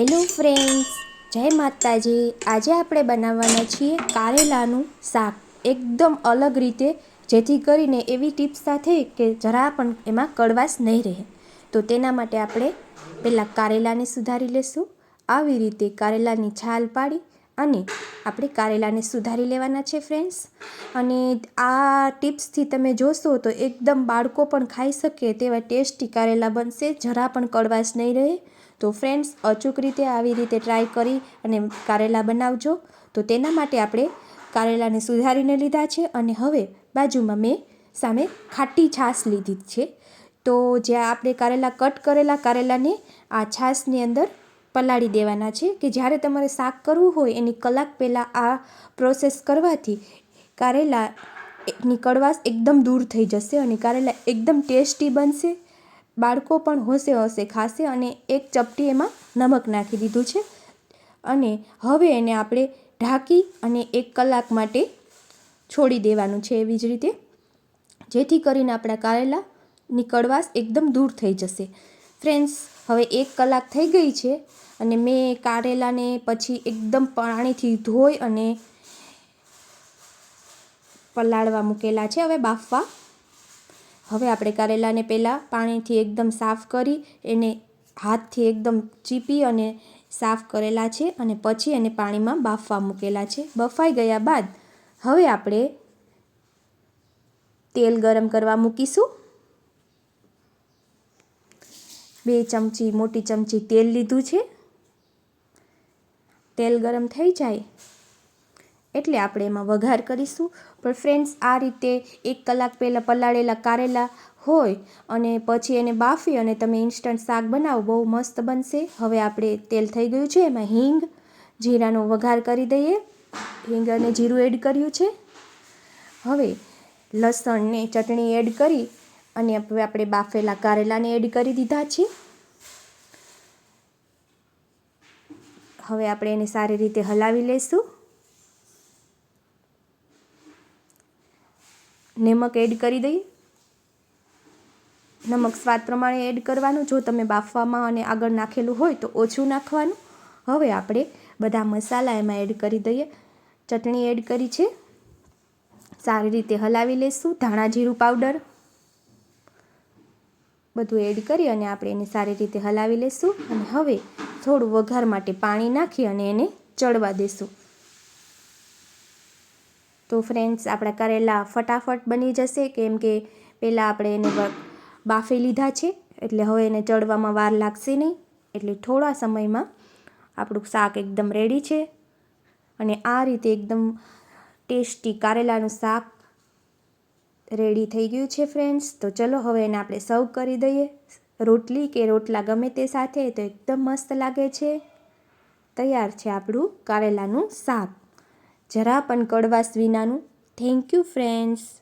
Hello friends, જય માતાજી. આજે આપણે બનાવવાના છીએ કારેલાનું શાક. એકદમ અલગ રીતે, જેથી કરીને એવી ટિપ્સ સાથે કે જરા પણ એમાં કડવાશ નહીં રહે. તો તેના માટે આપણે પહેલાં કારેલાને સુધારી લેશું. આવી રીતે કારેલાની છાલ પાડી અને આપણે કારેલાને સુધારી લેવાના છે ફ્રેન્ડ્સ અને આ ટિપ્સથી તમે જોશો તો એકદમ બાળકો પણ ખાઈ શકે તેવા ટેસ્ટી કારેલા બનશે, જરા પણ કડવાશ નહીં રહે. તો ફ્રેન્ડ્સ અચૂક રીતે આવી રીતે ટ્રાય કરી અને કારેલા બનાવજો. તો તેના માટે આપણે કારેલાને સુધારીને લીધા છે અને હવે બાજુમાં મેં સામે ખાટી છાશ લીધી છે. તો જ્યાં આપણે કારેલા કટ કરેલા કારેલાને આ છાશની અંદર પલાળી દેવાના છે કે જ્યારે તમારે શાક કરવું હોય એની કલાક પહેલાં આ પ્રોસેસ કરવાથી કારેલા ની કડવાશ એકદમ દૂર થઈ જશે અને કારેલા એકદમ ટેસ્ટી બનશે, બાળકો પણ હોશે હોશે ખાશે અને એક ચપટી એમાં નમક નાખી દીધું છે. અને હવે એને આપણે ઢાંકી અને એક કલાક માટે છોડી દેવાનું છે એવી જ રીતે. જેથી કરીને આપણા કારેલાની કડવાશ એકદમ દૂર થઈ જશે. ફ્રેન્ડ્સ હવે એક કલાક થઈ ગઈ છે અને મેં કારેલાને પછી એકદમ પાણીથી ધોઈ અને પલાળવા મૂકેલા છે હવે બાફવા. હવે આપણે કારેલાને પહેલાં પાણીથી એકદમ સાફ કરી, એને હાથથી એકદમ ચીપી અને સાફ કરેલા છે અને પછી એને પાણીમાં બાફવા મૂકેલા છે. બફાઈ ગયા બાદ હવે આપણે તેલ ગરમ કરવા મૂકીશું. બે ચમચી મોટી ચમચી તેલ લીધું છે. તેલ ગરમ થઈ જાય એટલે આપણે એમાં વઘાર કરીશું. પણ ફ્રેન્ડ્સ આ રીતે એક કલાક પહેલાં પલાળેલા કારેલા હોય અને પછી એને બાફી અને તમે ઇન્સ્ટન્ટ શાક બનાવો, બહુ મસ્ત બનશે. હવે આપણે તેલ થઈ ગયું છે, એમાં હિંગ, જીરાનો વઘાર કરી દઈએ. હિંગ અને જીરું એડ કર્યું છે. હવે લસણને ચટણી એડ કરી અને હવે આપણે બાફેલા કારેલાને એડ કરી દીધા છે હવે આપણે એને સારી રીતે હલાવી લઈશું નમક એડ કરી દઈએ. નમક સ્વાદ પ્રમાણે એડ કરવાનું. જો તમે બાફવામાં અને આગળ નાખેલું હોય તો ઓછું નાખવાનું. હવે આપણે બધા મસાલા એમાં એડ કરી દઈએ. ચટણી એડ કરી છે. સારી રીતે હલાવી લઈશું ધાણા જીરું પાવડર બધું એડ કરી અને આપણે એને સારી રીતે હલાવી લઈશું અને હવે થોડું વઘાર માટે પાણી નાખી અને એને ચડવા દેશું. તો ફ્રેન્ડ્સ આપણા કરેલા ફટાફટ બની જશે, કેમ કે પહેલાં આપણે એને બાફી લીધા છે, એટલે હવે એને ચડવામાં વાર લાગશે નહીં. એટલે થોડા સમયમાં આપણું શાક એકદમ રેડી છે. અને આ રીતે એકદમ ટેસ્ટી કારેલાનું શાક રેડી થઈ ગયું છે ફ્રેન્ડ્સ તો ચલો હવે એને આપણે સર્વ કરી દઈએ. રોટલી કે રોટલા ગમે તે સાથે તો એકદમ મસ્ત લાગે છે. તૈયાર છે આપણું કારેલાનું શાક. જરા પણ કડવાશ વિનાનું. Thank you friends